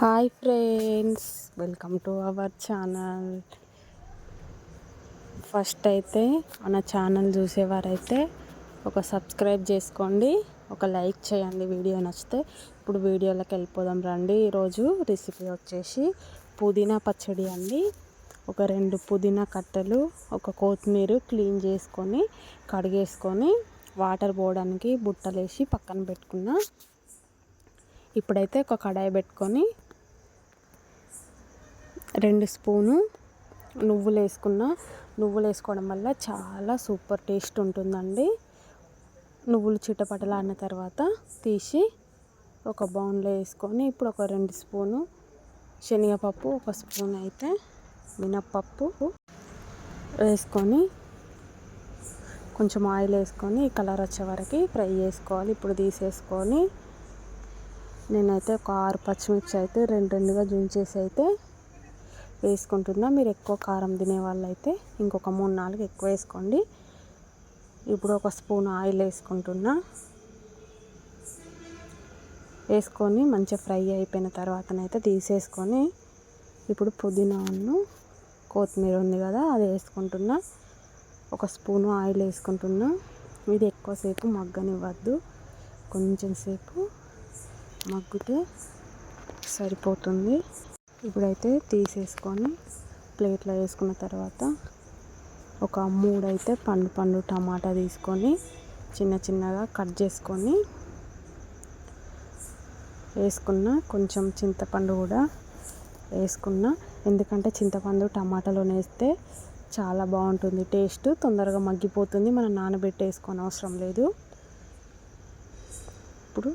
Hi friends welcome to our channel. First అయితే మన channel చూసేవారైతే ఒక సబ్స్క్రైబ్ చేసుకోండి ఒక లైక్ చేయండి వీడియో నచ్చితే. ఇప్పుడు వీడియోలోకి వెళ్ళిపోదాం రండి. ఈరోజు రెసిపీ వచ్చేసి పుదీనా పచ్చడి అండి. ఒక రెండు పుదీనా కట్టెలు ఒక కొత్తిమీర క్లీన్ చేసుకొని కడిగేసుకొని వాటర్ పోవడానికి బుట్టలేసి పక్కన పెట్టుకున్న. ఇప్పుడైతే ఒక కడాయి పెట్టుకొని రెండు స్పూను నువ్వులు వేసుకున్న నువ్వులు వేసుకోవడం వల్ల చాలా సూపర్ టేస్ట్ ఉంటుందండి. నువ్వులు చిటపటలాడిన తర్వాత తీసి ఒక బౌన్లో వేసుకొని ఇప్పుడు ఒక రెండు స్పూను శనగపప్పు ఒక స్పూన్ అయితే మినప్పప్పు వేసుకొని కొంచెం ఆయిల్ వేసుకొని కలర్ వచ్చే వరకు ఫ్రై చేసుకోవాలి. ఇప్పుడు తీసేసుకొని నేనైతే ఒక ఆరు పచ్చిమిర్చి అయితే రెండు రెండుగా జుంచేసి అయితే వేసుకుంటున్నా. మీరు ఎక్కువ కారం తినే వాళ్ళైతే ఇంకొక మూడు నాలుగు ఎక్కువ వేసుకోండి. ఇప్పుడు ఒక స్పూన్ ఆయిల్ వేసుకుంటున్నా. వేసుకొని మంచిగా ఫ్రై అయిపోయిన తర్వాతనైతే తీసేసుకొని ఇప్పుడు పుదీనాను కొత్తిమీర ఉంది కదా అది వేసుకుంటున్నా. ఒక స్పూను ఆయిల్ వేసుకుంటున్నా. ఇది ఎక్కువసేపు మగ్గనివ్వద్దు. కొంచెం సేపు మగ్గితే సరిపోతుంది. ఇప్పుడైతే తీసేసుకొని ప్లేట్లో వేసుకున్న తర్వాత ఒక మూడైతే పండు పండు టమాటా తీసుకొని చిన్న చిన్నగా కట్ చేసుకొని వేసుకున్న కొంచెం చింతపండు కూడా వేసుకున్న. ఎందుకంటే చింతపండు టమాటాలో వేస్తే చాలా బాగుంటుంది. టేస్ట్ తొందరగా మగ్గిపోతుంది. మనం నానబెట్టి వేసుకొని అవసరం లేదు. ఇప్పుడు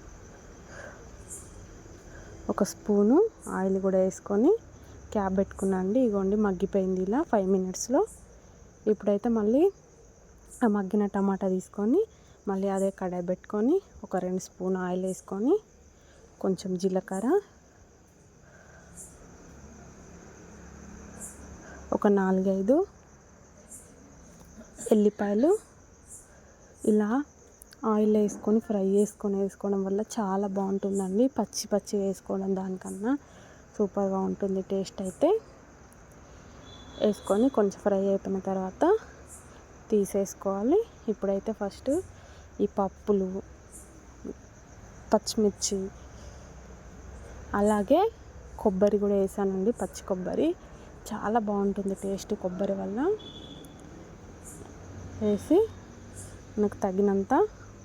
ఒక స్పూను ఆయిల్ కూడా వేసుకొని క్యాప్ పెట్టుకున్నాండి ఇగోండి మగ్గిపోయింది ఇలా ఫైవ్ మినిట్స్లో. ఇప్పుడైతే మళ్ళీ ఆ మగ్గిన టమాటా తీసుకొని మళ్ళీ అదే కడాయి పెట్టుకొని ఒక రెండు స్పూన్ ఆయిల్ వేసుకొని కొంచెం జీలకర్ర ఒక నాలుగైదు ఎల్లిపాయలు ఇలా ఆయిల్ వేసుకొని ఫ్రై చేసుకొని వేసుకోవడం వల్ల చాలా బాగుంటుందండి. పచ్చి పచ్చి వేసుకోవడం దానికన్నా సూపర్గా ఉంటుంది టేస్ట్ అయితే. వేసుకొని కొంచెం ఫ్రై అయిపోయిన తర్వాత తీసేసుకోవాలి. ఇప్పుడైతే ఫస్ట్ ఈ పప్పులు పచ్చిమిర్చి అలాగే కొబ్బరి కూడా వేసానండి పచ్చి కొబ్బరి. చాలా బాగుంటుంది టేస్ట్ కొబ్బరి వల్ల. వేసి మనకు తగినంత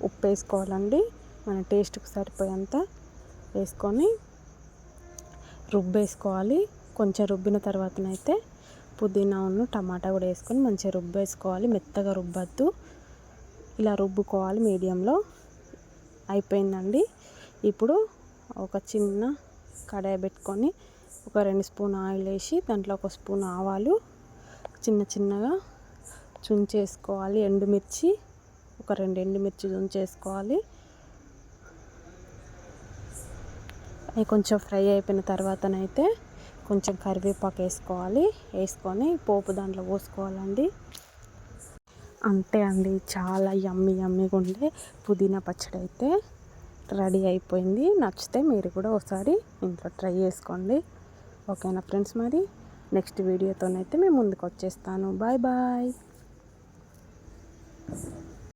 ఉప్పు వేసుకోవాలండి. మన టేస్ట్కి సరిపోయేంత వేసుకొని రుబ్బేసుకోవాలి కొంచెం రుబ్బిన తర్వాతనైతే పుదీనా ఉన్న టమాటా కూడా వేసుకొని మంచిగా రుబ్బేసుకోవాలి మెత్తగా రుబ్బద్దు. ఇలా రుబ్బుకోవాలి మీడియంలో. అయిపోయిందండి. ఇప్పుడు ఒక చిన్న కడాయి పెట్టుకొని ఒక రెండు స్పూన్ ఆయిల్ వేసి దాంట్లో ఒక స్పూన్ ఆవాలు చిన్న చిన్నగా చుంచేసుకోవాలి. ఎండుమిర్చి ఒక రెండు ఎండుమిర్చి ఉంచేసుకోవాలి అవి కొంచెం ఫ్రై అయిపోయిన తర్వాతనైతే కొంచెం కరివేపాకు వేసుకోవాలి. వేసుకొని పోపు దాంట్లో పోసుకోవాలండి. అంతే అండి చాలా యమ్మి యమ్మిగా ఉండే పుదీనా పచ్చడి అయితే రెడీ అయిపోయింది. నచ్చితే మీరు కూడా ఒకసారి ఇంట్లో ట్రై చేసుకోండి. ఓకేనా ఫ్రెండ్స్ మరి? నెక్స్ట్ వీడియోతోనైతే మేము ముందుకు వచ్చేస్తాను బాయ్ బాయ్.